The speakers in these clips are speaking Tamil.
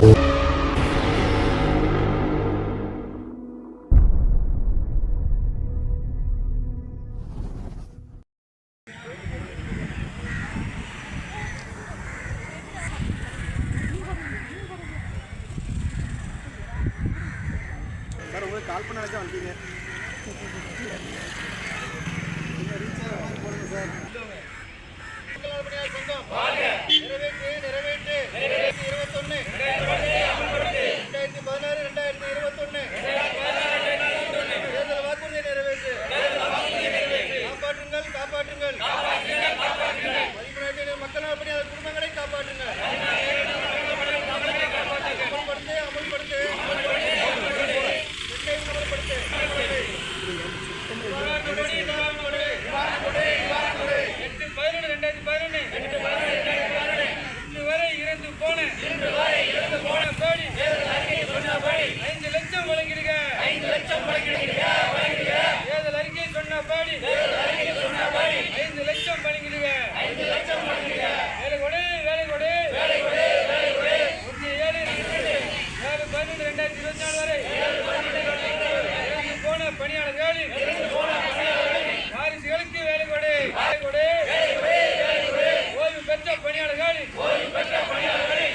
ಸರ್ ಕಾಲ್ಪನೆ ಅಂತ ಅಂತೀನಿ வாரிசுகளுக்கு வேலை கொடு. வேலை கொடு. ஓய்வு பெற்ற பணியாளர்களின்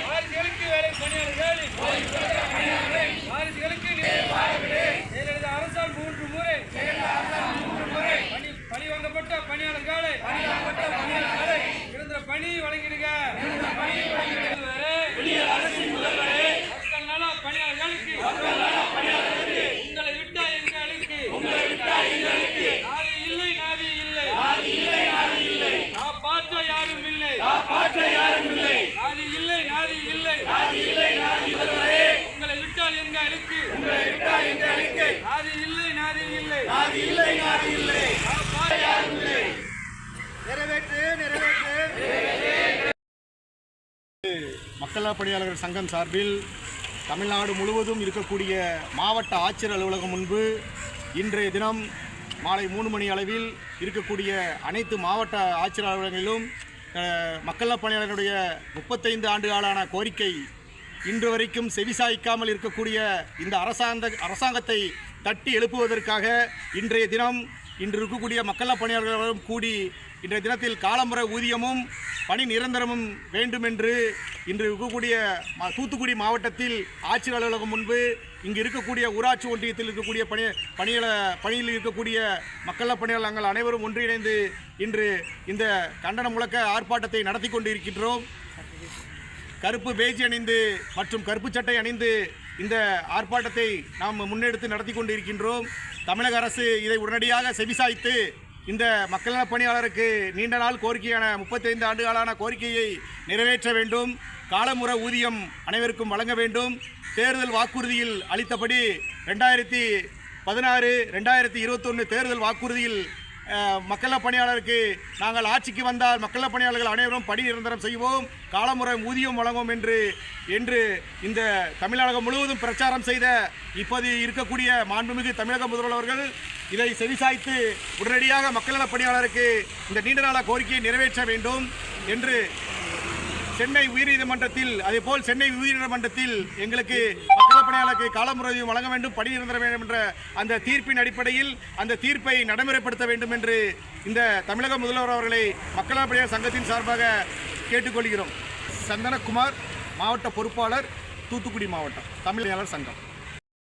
வாரிசுகளுக்கு வேலை பணியாளர்களின் வாரிசுகளுக்கு அரசால் மூன்று முறை பணி பணி வாங்கப்பட்ட பணியாளர்களை. நிரந்தர பணி வழங்கிடுக பணியாளர்களுக்கு மக்களா பணியாளர்கள் சங்கம் சார்பில் தமிழ்நாடு முழுவதும் இருக்கக்கூடிய மாவட்ட ஆட்சியர் அலுவலகம் முன்பு இன்றைய தினம் மாலை மூணு மணி அளவில் இருக்கக்கூடிய அனைத்து மாவட்ட ஆட்சியர் அலுவலகங்களிலும் மக்களா பணியாளர்களுடைய முப்பத்தைந்து ஆண்டு காலான கோரிக்கை இன்று வரைக்கும் செவிசாய்க்காமல் இருக்கக்கூடிய இந்த அரசாங்க அரசாங்கத்தை தட்டி எழுப்புவதற்காக இன்றைய தினம் இன்று இருக்கக்கூடிய மக்களா பணியாளர்களும் கூடி இன்றைய தினத்தில் காலமுறை ஊதியமும் பணி நிரந்தரமும் வேண்டும் என்று இன்று இருக்கக்கூடிய தூத்துக்குடி மாவட்டத்தில் ஆட்சியர் அலுவலகம் முன்பு இங்கு இருக்கக்கூடிய ஊராட்சி ஒன்றியத்தில் இருக்கக்கூடிய பணி பணியில பணியில் இருக்கக்கூடிய மக்கள பணியாளர்கள் அனைவரும் ஒன்றிணைந்து இன்று இந்த கண்டன முழக்க ஆர்ப்பாட்டத்தை நடத்தி கொண்டு இருக்கின்றோம் கருப்பு பேஜ் அணிந்து மற்றும் கருப்பு சட்டை அணிந்து இந்த ஆர்ப்பாட்டத்தை நாம் முன்னெடுத்து நடத்தி கொண்டு இருக்கின்றோம் தமிழக அரசு இதை உடனடியாக செவிசாய்த்து இந்த மக்கள் பணியாளருக்கு நீண்ட நாள் கோரிக்கையான முப்பத்தைந்து ஆண்டுகளான கோரிக்கையை நிறைவேற்ற வேண்டும். காலமுறை ஊதியம் அனைவருக்கும் வழங்க வேண்டும். தேர்தல் வாக்குறுதியில் அளித்தபடி ரெண்டாயிரத்தி பதினாறு ரெண்டாயிரத்தி இருபத்தொன்று தேர்தல் வாக்குறுதியில் மக்கள பணியாளருக்கு நாங்கள் ஆட்சிக்கு வந்தால் மக்கள பணியாளர்கள் அனைவரும் பணி நிரந்தரம் செய்வோம். காலமுறை ஊதியம் வழங்குவோம் என்று என்று இந்த தமிழகம் முழுவதும் பிரச்சாரம் செய்த இப்போது இருக்கக்கூடிய மாண்புமிகு தமிழக முதல்வர்கள் இதை செவிசாய்த்து உடனடியாக மக்கள் நலப் பணியாளருக்கு இந்த நீண்ட நாள கோரிக்கையை நிறைவேற்ற வேண்டும் என்று சென்னை உயர்நீதிமன்றத்தில் அதேபோல் சென்னை உயர்நீதிமன்றத்தில் எங்களுக்கு மக்கள் பணியாளருக்கு காலமுறையும் வழங்க வேண்டும் பணி நிரந்தர வேண்டும் என்ற அந்த தீர்ப்பின் அடிப்படையில் அந்த தீர்ப்பை நடைமுறைப்படுத்த வேண்டும் என்று இந்த தமிழக முதல்வர் அவர்களை மக்கள் பணியாளர் சங்கத்தின் சார்பாக கேட்டுக்கொள்கிறோம். சந்தனகுமார் மாவட்ட பொறுப்பாளர் தூத்துக்குடி மாவட்டம் தமிழ் சங்கம்.